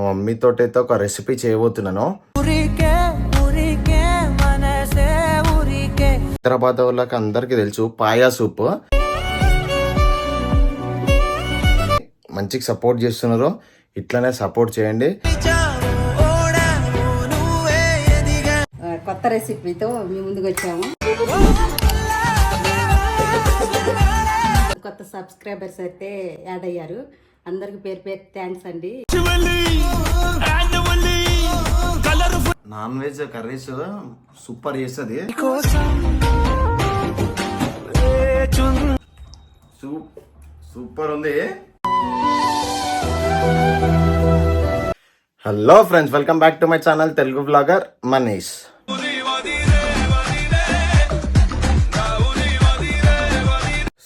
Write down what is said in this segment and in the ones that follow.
మా మమ్మీతో అయితే ఒక రెసిపీ చేయబోతున్నాను హైదరాబాద్ వాళ్ళకి అందరికీ తెలుసు పాయా సూప్. మంచిగా సపోర్ట్ చేస్తున్నారు. ఇట్లనే సపోర్ట్ చేయండి. కొత్త రెసిపీతో మీ ముందుకు వచ్చాము. కొత్త సబ్స్క్రైబర్స్ అయితే యాడ్ అయ్యారు. అందరికి పేరు పేరు థ్యాంక్స్ అండి. నాన్ వెజ్ కర్రీస్ సూపర్ చేస్తుంది. సూపర్ ఉంది. Hello friends welcome back to my channel Telugu blogger Manish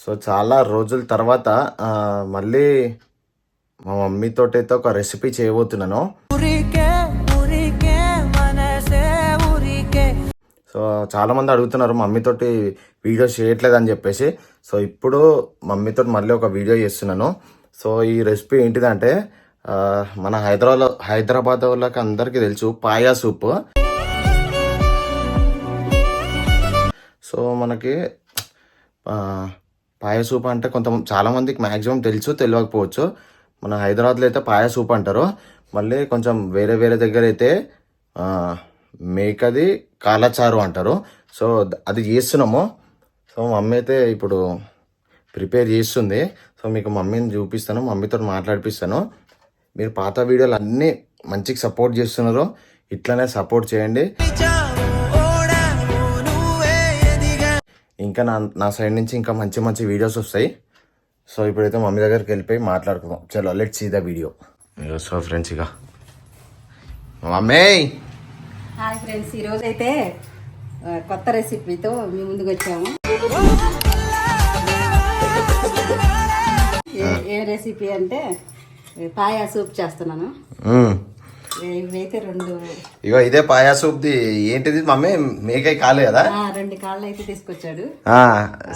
so చాలా రోజుల తర్వాత మళ్ళీ మా మమ్మీతో అయితే ఒక రెసిపీ చేయబోతున్నాను. సో చాలా మంది అడుగుతున్నారు మమ్మీతోటి వీడియో చేయట్లేదు అని చెప్పేసి. సో ఇప్పుడు మమ్మీతో మళ్ళీ ఒక వీడియో చేస్తున్నాను. సో ఈ రెసిపీ ఏంటిదంటే మన హైదరాబాద్ హైదరాబాద్ వాళ్ళకి అందరికీ తెలుసు పాయా సూప్. సో మనకి పాయ సూప్ అంటే కొంత చాలా మందికి మ్యాక్సిమం తెలుసు తెలియకపోవచ్చు. మన హైదరాబాద్లో అయితే పాయ సూప్ అంటారు. మళ్ళీ కొంచెం వేరే వేరే దగ్గర అయితే మేకది కాలచారు అంటారు. సో అది చేస్తున్నాము. సో మమ్మీ అయితే ఇప్పుడు ప్రిపేర్ చేస్తుంది. సో మీకు మమ్మీని చూపిస్తాను మమ్మీతో మాట్లాడిపిస్తాను. మీరు పాత వీడియోలు అన్నీ మంచిగా సపోర్ట్ చేస్తున్నారు. ఇట్లనే సపోర్ట్ చేయండి. ఇంకా నా నా సైడ్ నుంచి ఇంకా మంచి మంచి వీడియోస్ వస్తాయి. సో ఇప్పుడైతే మమ్మీ దగ్గరికి వెళ్ళిపోయి మాట్లాడుకుందాం. చలో let see the video so friends ఇక మమ్మీ! హాయ్ ఫ్రెండ్స్ ఈరోజు అయితే కొత్త రెసిపీతో మీ ముందుకు వచ్చాము. ఏ- ఏ రెసిపీ అంటే పాయా సూప్ చేస్తున్నాను. ఇవైతే రెండు. ఇగో ఇదే పాయా సూప్ది ఏంటిది మమ్మీ? మేకై కాలే కదా? రెండు కాళ్ళు అయితే తీసుకొచ్చాడు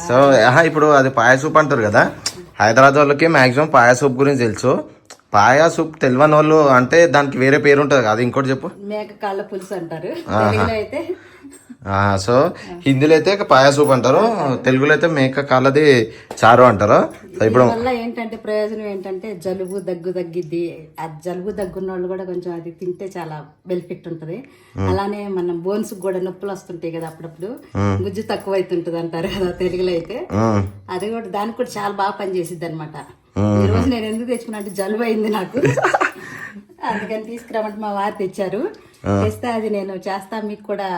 సో ఆహా, ఇప్పుడు అది పాయా సూప్ అంటారు కదా. హైదరాబాద్ వాళ్ళకి మాక్సిమం పాయా సూప్ గురించి తెలుసు. పాయా సూప్ తెలియని వాళ్ళు అంటే దానికి వేరే పేరు ఉంటుంది కదా. ఇంకోటి చెప్పు. మేక కాళ్ళ పులుసు అంటారు. అయితే సో హిందీలో అయితే పాయా సూప్ అంటారు తెలుగులో అయితే మేక కాళ్ళది చారు అంటారు. ఇప్పుడు వల్ల ఏంటంటే ప్రయోజనం ఏంటంటే జలుబు దగ్గు తగ్గిద్ది. ఆ జలుబు దగ్గున్న వాళ్ళు కూడా కొంచెం అది తింటే చాలా బెనిఫిట్ ఉంటది. అలానే మనం బోన్స్ కూడా నొప్పులు వస్తుంటాయి కదా అప్పుడప్పుడు. గుజ్జు తక్కువ అవుతుంటది అంటారు కదా తెలుగులో అయితే. అది కూడా దానికి కూడా చాలా బాగా పనిచేసిద్ది అనమాట ఈ రోజు నేను ఎందుకు తెచ్చుకున్నా అంటే జలుబు అయింది నాకు. అందుకని తీసుకురామంటే మా వారు తెచ్చారు. తెస్తే అది నేను చేస్తా మీకు కూడా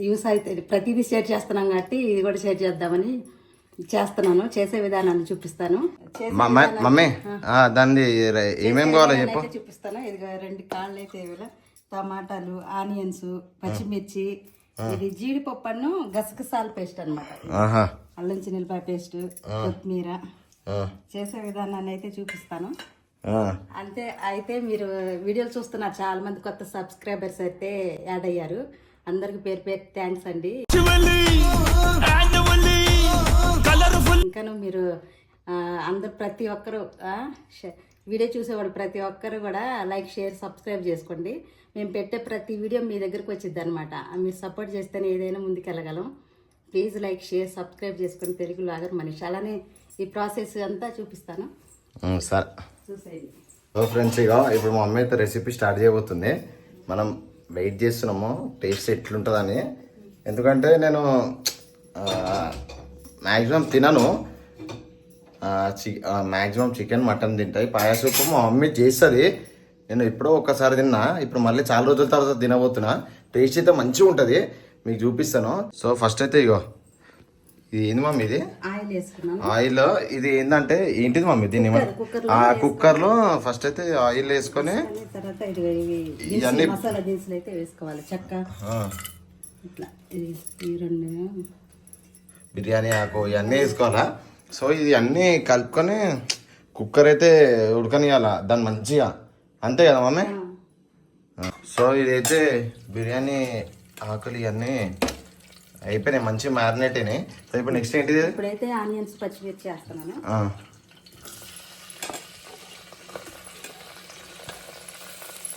యూస్ అయితే ప్రతిదీ షేర్ చేస్తున్నాం కాబట్టి ఇది కూడా షేర్ చేద్దామని చేస్తున్నాను. చేసే విధానాన్ని చూపిస్తాను. మమ్మీ దాన్ని ర- ఏమేం కావాలో చెప్పు. చూపిస్తాను. ఇది రెండు కాళ్ళు అయితే టమాటాలు ఆనియన్స్ పచ్చిమిర్చి ఇది జీడిపప్పును గసగసాల పేస్ట్ అన్నమాట. ఆహా. అల్లం చిన్నిపాయ పేస్ట్ కొత్తిమీర. చేసే విధానాన్ని అయితే చూపిస్తాను. అంతే అయితే మీరు వీడియోలు చూస్తున్నారు. చాలా మంది కొత్త సబ్స్క్రైబర్స్ అయితే యాడ్ అయ్యారు. అందరికి పేరు పేరు థ్యాంక్స్ అండి. ఇంకాను మీరు అందరు ప్రతి ఒక్కరు వీడియో చూసేవాడు ప్రతి ఒక్కరు కూడా లైక్ షేర్ సబ్స్క్రైబ్ చేసుకోండి. మేము పెట్టే ప్రతి వీడియో మీ దగ్గరకు వచ్చింది అనమాట మీరు సపోర్ట్ చేస్తేనే ఏదైనా ముందుకు వెళ్ళగలం ప్లీజ్ లైక్ షేర్ సబ్స్క్రైబ్ చేసుకొని తెలుగు లాగర్ మనిషి. అలానే ఈ ప్రాసెస్ అంతా చూపిస్తాను. సరే. చూసేయండి. సో ఫ్రెండ్స్ ఇక ఇప్పుడు మా అమ్మ అయితే రెసిపీ స్టార్ట్ చేయబోతుంది. మనం వెయిట్ చేస్తున్నాము టేస్ట్ ఎట్లుంటుందని. ఎందుకంటే నేను మ్యాక్సిమం తినను. చి మ్యాక్సిమం చికెన్ మటన్ తింటాయి పాయసూపు మా మమ్మీ చేస్తుంది. నేను ఎప్పుడో ఒక్కసారి తిన్నా. ఇప్పుడు మళ్ళీ చాలా రోజుల తర్వాత తినబోతున్నా. టేస్ట్ అయితే మంచిగా ఉంటుంది మీకు చూపిస్తాను. సో ఫస్ట్ అయితే ఇగో ఇది ఏంది మమ్మీ ఇది? ఆయిల్ ఇది ఏంటంటే ఏంటిది మమ్మీ దీన్ని ఆ కుక్కర్లో ఫస్ట్ అయితే ఆయిల్ వేసుకొని తర్వాత ఇవన్నీ- మసాలా దినుసులు అయితే వేసుకోవాలి. చెక్క. ఆ, ఇట్లా ఇది ఈ రెండు. బిర్యానీ ఆకు ఇవన్నీ వేసుకోవాలా? సో ఇది అన్నీ కలుపుకొని కుక్కర్ అయితే ఉడకనియాల దాన్ని మంచిగా. అంతే కదా మమ్మీ? సో ఇదైతే బిర్యానీ ఆకులు ఇవన్నీ అయిపోయినాయి మంచి మ్యారినేట్ అయినాయి. సో ఇప్పుడు నెక్స్ట్ ఏంటిది? ఇప్పుడైతే ఆనియన్స్ పచ్చిమిర్చి.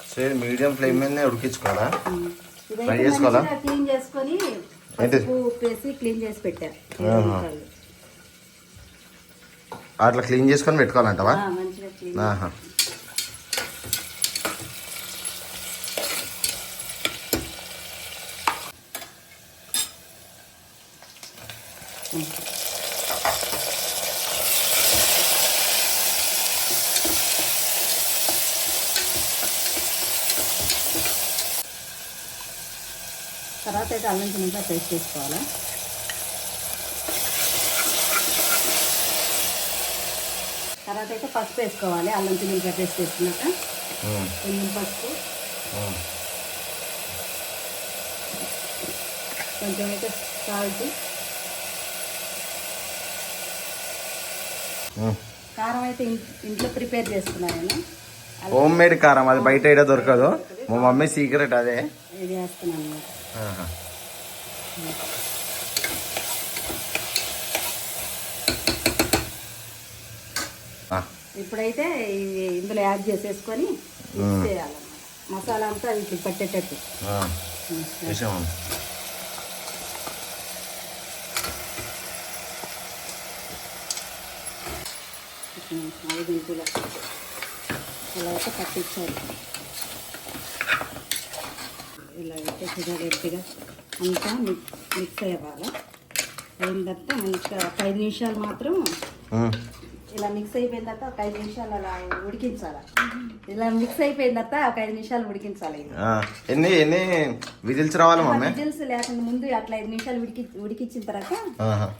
సో ఇది మీడియం ఫ్లేమ్ మీద ఉడికించుకోవాలా? ఫ్రై చేసుకోవాలా? క్లీన్ చేసుకొని ఏంటిది? పసుపు ఉప్పు వేసి క్లీన్ చేసి పెట్టా ఆహా. అట్లా క్లీన్ చేసుకొని పెట్టుకోవాలంటవా? అయితే అల్లం చిన్నగా పేస్ట్ చేసుకోవాలా తర్వాత అయితే పసుపు వేసుకోవాలి. అల్లం చిన్నగా పేస్ట్ వేసుకున్నాక కొంచెం పసుపు. కొంచెం అయితే సాల్ట్. కారం అయితే ఇంట్లో ప్రిపేర్ చేసుకున్నాను నేను. హోమ్ మేడ్ కారం అది బయట దొరకదు. మా మమ్మీ సీక్రెట్ అదే. ఇది వేస్తున్నాను. ఇప్పుడైతే ఇవి ఇందులో యాడ్ చేసేసుకొని చేయాలన్నమాట. మసాలా అంతా ఇట్లా పట్టేటట్టు ఐదు ఇంచుల ఇలా అయితే పట్టించాలి ఇలా అయితే గట్టిగా అంతా మిక్స్ అవ్వాలి అయిన తర్వాత మంచిగా ఒక ఐదు నిమిషాలు మాత్రం ఇలా మిక్స్ అయిపోయిన తర్వాత ఒక ఐదు నిమిషాలు అలా ఉడికించాలి. ఇలా మిక్స్ అయిపోయిన తర్వాత ఒక ఐదు నిమిషాలు ఉడికించాలి ఎన్ని ఎన్ని విజిల్స్ రావాలి మమ్మీ? విజిల్స్ లేకుండా ముందు అట్లా ఐదు నిమిషాలు ఉడికి ఉడికించిన తర్వాత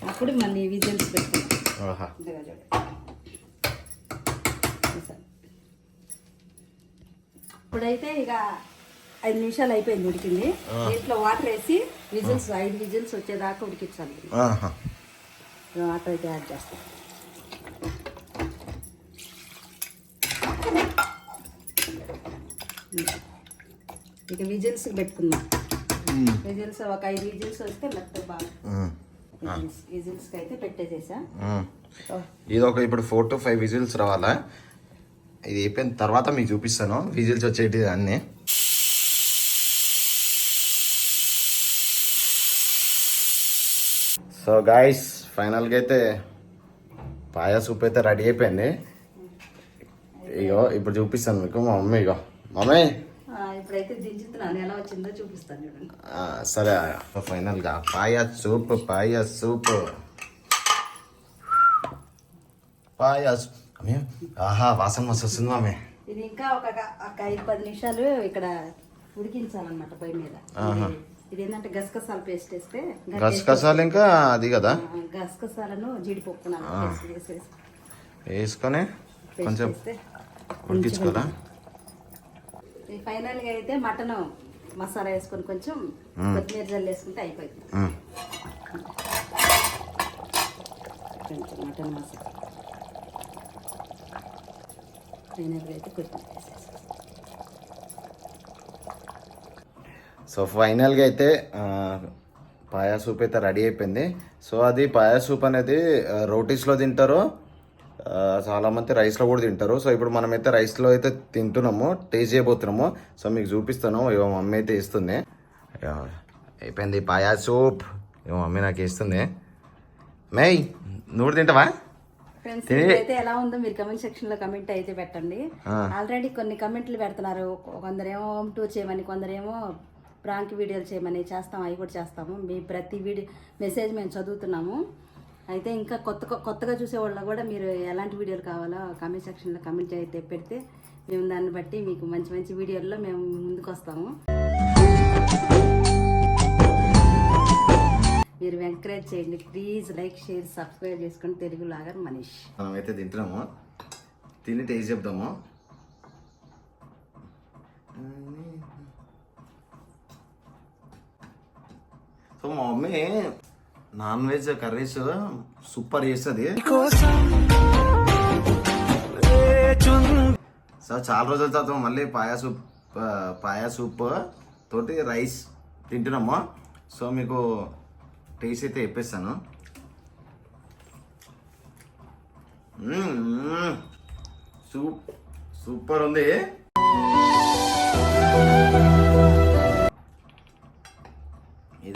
అప్పుడు మళ్ళీ విజిల్స్. చూసాను. ఇప్పుడైతే ఇక ఐదు నిమిషాలు అయిపోయింది ఉడికింది. దీంట్లో వాటర్ వేసి విజిల్స్ ఐదు విజిల్స్ వచ్చేదాకా ఉడికించాలి. వాటర్ అయితే యాడ్ చేస్తాం. ఇక విజిల్స్ పెట్టుకుందాం. విజిల్స్ ఒక ఐదు విజిల్స్ వస్తే మెత్త బాగా విజిల్స్ అయితే పెట్టేసేసా. ఇది ఒక ఇప్పుడు ఫోర్ టు ఫైవ్ విజిల్స్ రావాలా? ఇది అయిపోయిన తర్వాత మీకు చూపిస్తాను. విజిల్స్ వచ్చేటి అన్నీ. సో గాయస్ ఫైనల్గా అయితే పాయ సూప్ అయితే రెడీ అయిపోయింది. ఇగో ఇప్పుడు చూపిస్తాను మీకు మా మమ్మీ ఇగో. మమ్మీ! సరే ఫైనల్గా. Paya soup paya soup paya soup ఆహా వాసన మస్తు వస్తుంది మామే ఇది ఇంకా ఒక ఐదు పది నిమిషాలు ఇక్కడ ఉడికించాలన్నమాట పొయ్యి మీద. ఇది- ఏంటంటే గసగసాలు పేస్ట్ వేస్తే గసగసాలు ఇంకా అది కదా? గసగసాలను జీడిపప్పు వేసుకొని కొంచెం వేస్తే ఉడికించుకోవాలా? ఈ ఫైనల్గా అయితే మటన్ మసాలా వేసుకొని కొంచెం కొత్తిమీర జల్లు వేసుకుంటే అయిపోయింది. కొంచెం మటన్ మసాలా. ఫైనల్గా అయితే కొత్తిమీర వేసేసి సో ఫైనల్గా అయితే పాయా సూప్ అయితే రెడీ అయిపోయింది. సో అది పాయా సూప్ అనేది రోటీస్లో తింటారు. చాలామంది రైస్లో కూడా తింటారు. సో ఇప్పుడు మనమైతే రైస్లో అయితే తింటున్నాము టేస్ట్ చేయబోతున్నాము. సో మీకు చూపిస్తాను. ఇవో మమ్మీ అయితే ఇస్తుంది. అయిపోయింది పాయా సూప్ ఇవో మమ్మీ నాకు ఇస్తుంది. మేయ్ నువ్వు తింటావా? అయితే ఎలా ఉందో మీరు కమెంట్ సెక్షన్లో కమెంట్ అయితే పెట్టండి. ఆల్రెడీ కొన్ని కమెంట్లు పెడుతున్నారు. కొందరేమో హోమ్ టూర్ చేయమని కొందరేమో ప్రాంక్ వీడియోలు చేయమని చేస్తాం అవి కూడా చేస్తాము. మీ ప్రతి వీడియో మెసేజ్ మేము చదువుతున్నాము. అయితే ఇంకా కొత్త కొత్తగా చూసే వాళ్ళు కూడా మీరు ఎలాంటి వీడియోలు కావాలో కామెంట్ సెక్షన్లో కమెంట్ అయితే పెడితే మేము దాన్ని బట్టి మీకు మంచి మంచి వీడియోల్లో మేము ముందుకు వస్తాము మీరు ఎంకరేజ్ చేయండి. ప్లీజ్ లైక్ షేర్ సబ్స్క్రైబ్ చేసుకోండి తెలుగు లాగర్ మనీష్. మనమైతే తింటున్నాము. తిని టేస్ట్ చెప్తాము సో మా mummy non veg curries super చేస్తుంది. సో చాలా రోజుల తర్వాత మళ్ళీ పాయా సూప్ పాయా సూప్ తోటి రైస్ తింటున్నాము. సో మీకు టేస్ట్ అయితే చెప్పేస్తాను. సూప్ సూపర్ ఉంది.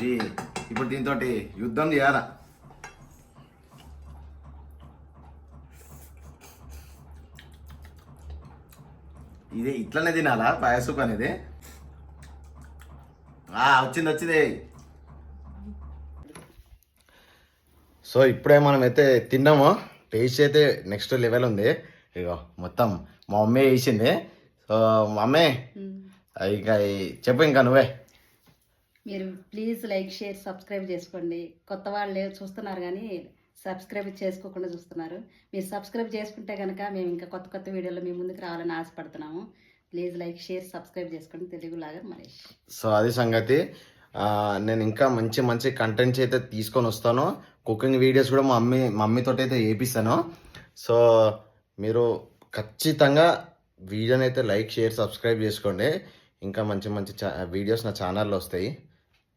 దీంతోటి యుద్ధం చేయాలా? ఇది ఇట్లనే తినాలా? పాయసూప్ అనేది? ఆ, వచ్చింది వచ్చింది. సో ఇప్పుడే మనం అయితే తిన్నాము. టేస్ట్ అయితే నెక్స్ట్ లెవెల్ ఉంది. ఇగో మొత్తం మా మమ్మీ వేసింది సో మమ్మీ ఇక ఈ- చెప్పు ఇంకా నువ్వే. మీరు ప్లీజ్ లైక్ షేర్ సబ్స్క్రైబ్ చేసుకోండి. కొత్త వాళ్ళే చూస్తున్నారు కానీ సబ్స్క్రైబ్ చేసుకోకుండా చూస్తున్నారు. మీరు సబ్స్క్రైబ్ చేసుకుంటే కనుక మేము ఇంకా కొత్త కొత్త వీడియోలు మీ ముందుకు రావాలని ఆశపడుతున్నాము. ప్లీజ్ లైక్ షేర్ సబ్స్క్రైబ్ చేసుకోండి. తెలుగులాగా మహేష్. సో అది సంగతి. నేను ఇంకా మంచి మంచి కంటెంట్స్ అయితే తీసుకొని వస్తాను. కుకింగ్ వీడియోస్ కూడా మా మమ్మీ మమ్మీతో అయితే వేపిస్తాను సో మీరు ఖచ్చితంగా వీడియోని అయితే లైక్ షేర్ సబ్స్క్రైబ్ చేసుకోండి. ఇంకా మంచి మంచి చా వీడియోస్ నా ఛానల్లో వస్తాయి.